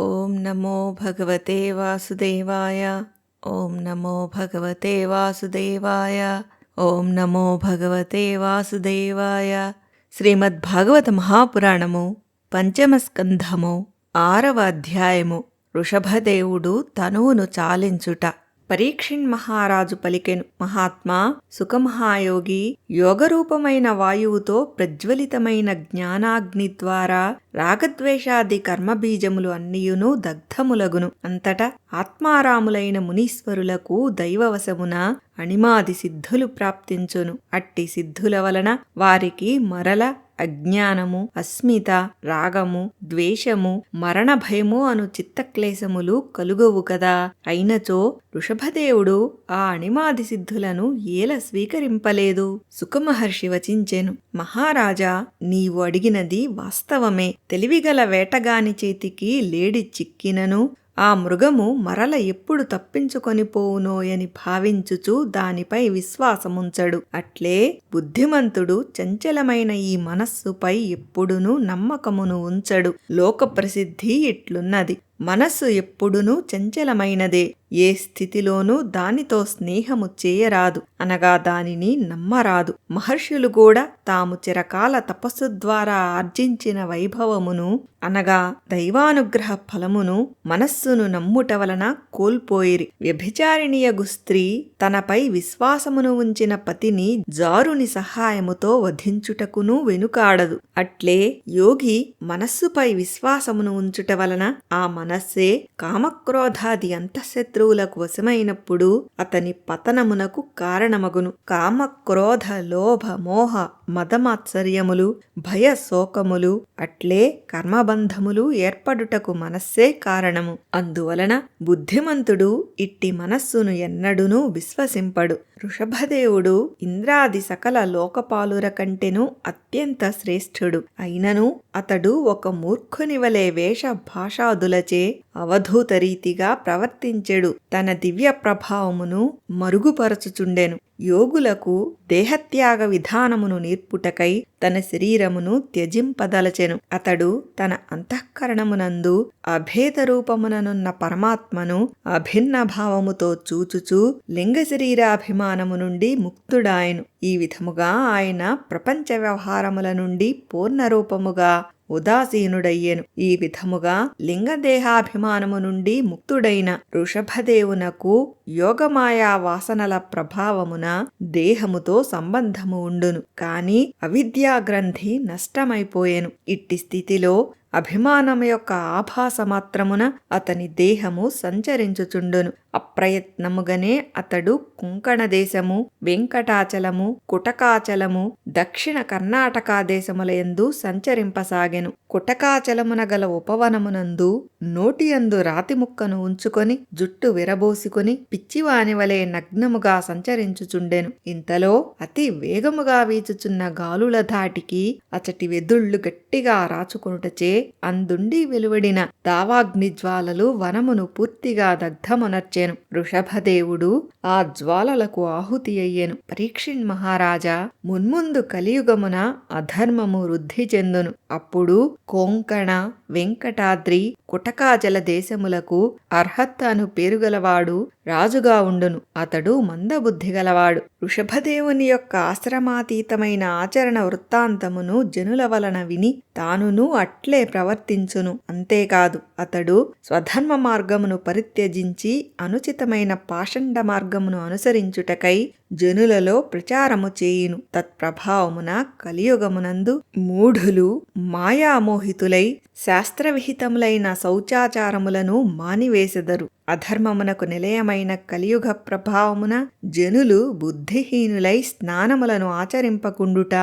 ఓం నమో భగవతే వాసుదేవాయ. ఓం నమో భగవతే వాసుదేవాయ. ఓం నమో భగవతే వాసుదేవాయ. శ్రీమద్భాగవత మహాపురాణము పంచమస్కంధము ఆరవ అధ్యాయము ఋషభదేవుడు తనువును చాలించుట. పరీక్షిణ్ మహారాజు పలికెను మహాత్మా సుఖమహాయోగి యోగరూపమైన వాయువుతో ప్రజ్వలితమైన జ్ఞానాగ్ని ద్వారా రాగద్వేషాది కర్మబీజములు అన్నియును దగ్ధములగును. అంతటా ఆత్మారాములైన మునీశ్వరులకు దైవవశమున అణిమాది సిద్ధులు ప్రాప్తించును. అట్టి సిద్ధుల వలన వారికి మరల అజ్ఞానము అస్మిత రాగము ద్వేషము మరణ భయము అను చిత్తక్లేశములు కలుగవు కదా. అయినచో వృషభదేవుడు ఆ అణిమాది సిద్ధులను ఏల స్వీకరింపలేదు. సుఖమహర్షి వచించెను మహారాజా నీవు అడిగినది వాస్తవమే. తెలివిగల వేటగాని చేతికి లేడి చిక్కినను. ఆ మృగము మరల ఎప్పుడు తప్పించుకొని పోవునోయని భావించుచు దానిపై విశ్వాసముంచడు. అట్లే బుద్ధిమంతుడు చంచలమైన ఈ మనస్సుపై ఎప్పుడునూ నమ్మకమును ఉంచడు. లోక ప్రసిద్ధి ఇట్లున్నది మనస్సు ఎప్పుడునూ చంచలమైనదే. ఏ స్థితిలోనూ దానితో స్నేహము చేయరాదు. అనగా దానిని నమ్మరాదు. మహర్షులు కూడా తాము చిరకాల తపస్సు ద్వారా ఆర్జించిన వైభవమును అనగా దైవానుగ్రహ ఫలమును మనస్సును నమ్ముట వలన కోల్పోయిరి. వ్యభిచారిణియగు స్త్రీ తనపై విశ్వాసమును ఉంచిన పతిని జారుని సహాయముతో వధించుటకును వెనుకాడదు. అట్లే యోగి మనస్సుపై విశ్వాసమును ఉంచుట వలన ఆ మనస్సే కామక్రోధాది అంతఃశత్రువులకు వశమైనప్పుడు అతని పతనమునకు కారణమగును. కామక్రోధ లోభ మోహ మదమాత్సర్యములు భయ శోకములు అట్లే కర్మబంధములు ఏర్పడుటకు మనస్సే కారణము. అందువలన బుద్ధిమంతుడు ఇట్టి మనస్సును ఎన్నడునూ విశ్వసింపడు. వృషభదేవుడు ఇంద్రాది సకల లోకపాలుర కంటెను అత్యంత శ్రేష్ఠుడు. అయినను అతడు ఒక మూర్ఖుని వలె వేష భాషాదులచే అవధూత రీతిగా ప్రవర్తించెడు. తన దివ్య ప్రభావమును మరుగుపరచుచుండెను. యోగులకు దేహత్యాగ విధానమును నేర్పుటకై తన శరీరమును త్యజింపదలచెను. అతడు తన అంతఃకరణమునందు అభేద రూపముననున్న పరమాత్మను అభిన్న భావముతో చూచుచూ లింగ శరీరాభిమానము నుండి ముక్తుడాయను. ఈ విధముగా ఆయన ప్రపంచ వ్యవహారముల నుండి పూర్ణ రూపముగా ఉదాసీనుడయ్యెను. ఈ విధముగా లింగదేహాభిమానము నుండి ముక్తుడైన వృషభదేవునకు యోగమాయా వాసనల ప్రభావమున దేహముతో సంబంధము ఉండును. కాని అవిద్యాగ్రంథి నష్టమైపోయెను. ఇట్టి స్థితిలో అభిమానం యొక్క ఆభాస మాత్రమున అతని దేహము సంచరించుచుండును. అప్రయత్నముగానే అతడు కుంకణ దేశము వెంకటాచలము కుటకాచలము దక్షిణ కర్ణాటక దేశములయందు సంచరింపసాగెను. కుటకాచలమున గల ఉపవనమునందు నోటియందు రాతి ముక్కను ఉంచుకొని జుట్టు విరబోసుకొని పిచ్చివాని వలె నగ్నముగా సంచరించుచుండెను. ఇంతలో అతి వేగముగా వీచుచున్న గాలుల ధాటికి అచటి వెదుళ్ళు గట్టిగా రాచుకొనుటచే అందుండి వెలువడిన దావాగ్ని జ్వాలలు వనమును పూర్తిగా దగ్ధమునర్చెను. వృషభదేవుడు ఆ జ్వాలలకు ఆహుతి అయ్యెను. పరీక్షిణ్ మహారాజా మున్ముందు కలియుగమున అధర్మము వృద్ధి చెందును. అప్పుడు కోంకణ వెంకటాద్రి కుటకాజల దేశములకు అర్హత్తను పేరుగలవాడు రాజుగా ఉండును. అతడు మందబుద్ధి గలవాడు. వృషభదేవుని యొక్క ఆశ్రమాతీతమైన ఆచరణ వృత్తాంతమును జనుల వలన విని తానును అట్లే ప్రవర్తించును. అంతేకాదు అతడు స్వధర్మ మార్గమును పరిత్యజించి అనుచితమైన పాషండ మార్గమును అనుసరించుటకై జనులలో ప్రచారము చేయును. తత్ప్రభావమున కలియుగమునందు మూఢులు మాయామోహితులై శాస్త్రవిహితములైన శౌచాచారములను మానివేసెదరు. అధర్మమునకు నిలయమైన కలియుగ ప్రభావమున జనులు బుద్ధిహీనులై స్నానములను ఆచరింపకుండుట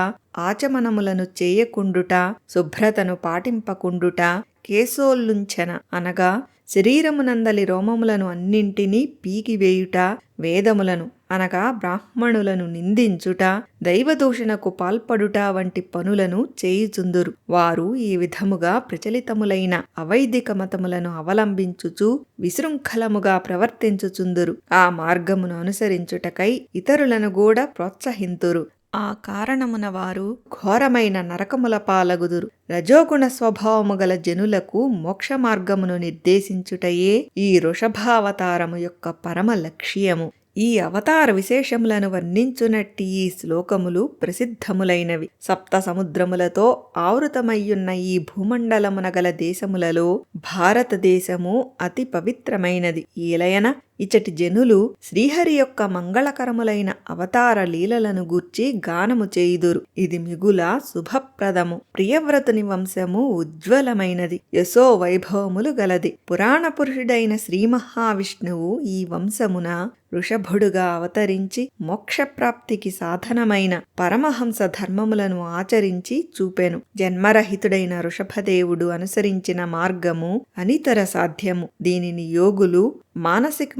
ఆచమనములను చేయకుండుట శుభ్రతను పాటింపకుండుట కేసోల్లుంచన అనగా శరీరమునందలి రోమములను అన్నింటినీ పీకివేయుట వేదములను అనగా బ్రాహ్మణులను నిందించుట దైవదూషణకు పాల్పడుట వంటి పనులను చేయుచుందురు. వారు ఈ విధముగా ప్రచలితములైన అవైదిక మతములను అవలంబించుచు విశృంఖలముగా ప్రవర్తించుచుందురు. ఆ మార్గమును అనుసరించుటకై ఇతరులను కూడా ప్రోత్సహింతురు. ఆ కారణమున వారు ఘోరమైన నరకముల పాలగుదురు. రజోగుణ స్వభావము గల జనులకు మోక్ష మార్గమును నిర్దేశించుటయే ఈ వృషభావతారము యొక్క పరమ లక్ష్యము. ఈ అవతార విశేషములను వర్ణించునట్టి ఈ శ్లోకములు ప్రసిద్ధములైనవి. సప్త సముద్రములతో ఆవృతమయ్యున్న ఈ భూమండలమున గల దేశములలో భారతదేశము అతి పవిత్రమైనది. ఈలయన ఇచటి జనులు శ్రీహరి యొక్క మంగళకరములైన అవతార లీలలను గూర్చి గానము చేయుదురు. ఇది మిగుల శుభప్రదము. ప్రియవ్రతుని వంశము ఉజ్వలమైనది. యశో వైభవములు గలది. పురాణ పురుషుడైన శ్రీ మహావిష్ణువు ఈ వంశమున వృషభుడుగా అవతరించి మోక్షప్రాప్తికి సాధనమైన పరమహంస ధర్మములను ఆచరించి చూపెను. జన్మరహితుడైన వృషభదేవుడు అనుసరించిన మార్గము అనితర సాధ్యము. దీనిని యోగులు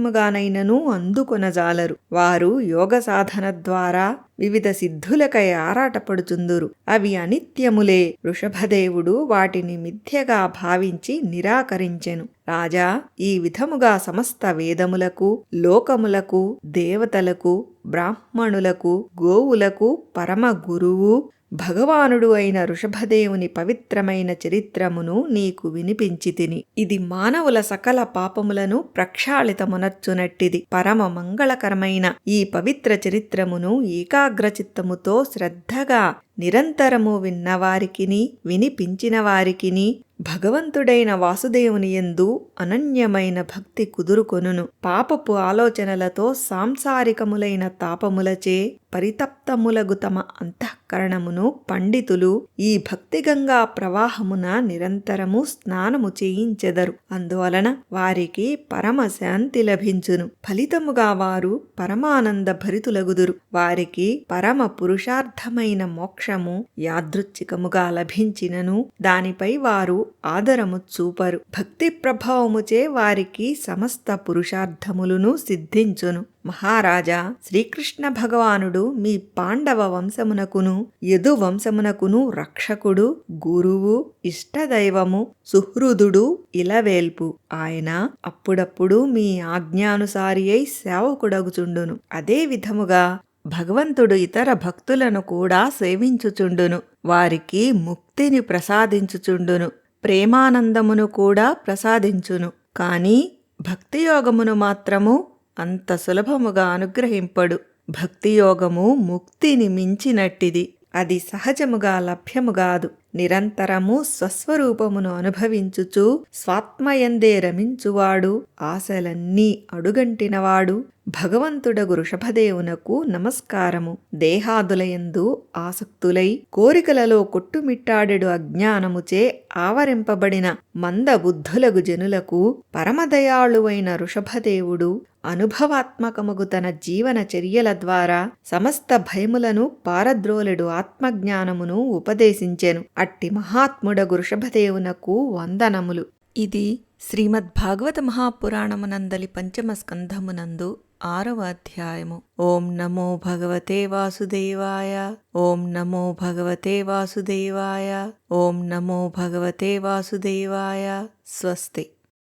మానసికముగానైనను అందుకొనజాలరు. వారు యోగ సాధన ద్వారా వివిధ సిద్ధులకై ఆరాటపడుచుందురు. అవి అనిత్యములే. వృషభదేవుడు వాటిని మిథ్యగా భావించి నిరాకరించెను. రాజా ఈ విధముగా సమస్త వేదములకు లోకములకు దేవతలకు బ్రాహ్మణులకు గోవులకు పరమ గురువు భగవానుడు అయిన ఋషభదేవుని పవిత్రమైన చరిత్రమును నీకు వినిపించి తిని ఇది మానవుల సకల పాపములను ప్రక్షాళితమునర్చునట్టిది. పరమ మంగళకరమైన ఈ పవిత్ర చరిత్రమును ఏకాగ్రచిత్తముతో శ్రద్ధగా నిరంతరము విన్నవారికిని వినిపించిన వారికిని భగవంతుడైన వాసుదేవుని ఎందు అనన్యమైన భక్తి కుదురుకొనును. పాపపు ఆలోచనలతో సాంసారికములైన తాపములచే పరితప్తములగు తమ అంతఃకరణమును పండితులు ఈ భక్తిగంగా ప్రవాహమున నిరంతరము స్నానము చేయించెదరు. అందువలన వారికి పరమ శాంతి లభించును. ఫలితముగా వారు పరమానంద భరితులగుదురు. వారికి పరమ పురుషార్థమైన మోక్ష మోక్షము యాదృచ్ఛికముగా లభించినను దానిపై వారు ఆదరము చూపరు. భక్తి ప్రభావముచే వారికి సమస్త పురుషార్థములను సిద్ధించును. మహారాజా శ్రీకృష్ణ భగవానుడు మీ పాండవ వంశమునకును యదు వంశమునకును రక్షకుడు గురువు ఇష్టదైవము సుహృదుడు ఇలవేల్పు. ఆయన అప్పుడప్పుడు మీ ఆజ్ఞానుసారి అయి సేవకుడగుచుండును. అదే విధముగా భగవంతుడు ఇతర భక్తులను కూడా సేవించుచుండును. వారికి ముక్తిని ప్రసాదించుచుండును. ప్రేమానందమును కూడా ప్రసాదించును. కాని భక్తియోగమును మాత్రము అంత సులభముగా అనుగ్రహింపడు. భక్తియోగము ముక్తిని మించినట్టిది. అది సహజముగా లభ్యముగాదు నిరంతరము స్వస్వరూపమును అనుభవించుచు స్వాత్మయందే రమించువాడు. ఆశలన్నీ అడుగంటినవాడు. భగవంతుడగు వృషభదేవునకు నమస్కారము. దేహాదులయందు ఆసక్తులై కోరికలలో కొట్టుమిట్టాడెడు అజ్ఞానముచే ఆవరింపబడిన మందబుద్ధులగు జనులకు పరమదయాళువైన ఋషభదేవుడు అనుభవాత్మకముగు తన జీవన చర్యల ద్వారా సమస్త భయములను పారద్రోలెడు ఆత్మజ్ఞానమును ఉపదేశించెను. అట్టి మహాత్ముడగు వృషభదేవునకు వందనములు. ఇది శ్రీమద్భాగవత మహాపురాణమునందలి పంచమ స్కంధమునందు ఆరవ అధ్యాయము. ఓం నమో భగవతే వాసుదేవాయ. ఓం నమో భగవతే వాసుదేవాయ. ఓం నమో భగవతే వాసుదేవాయ. స్వస్తి.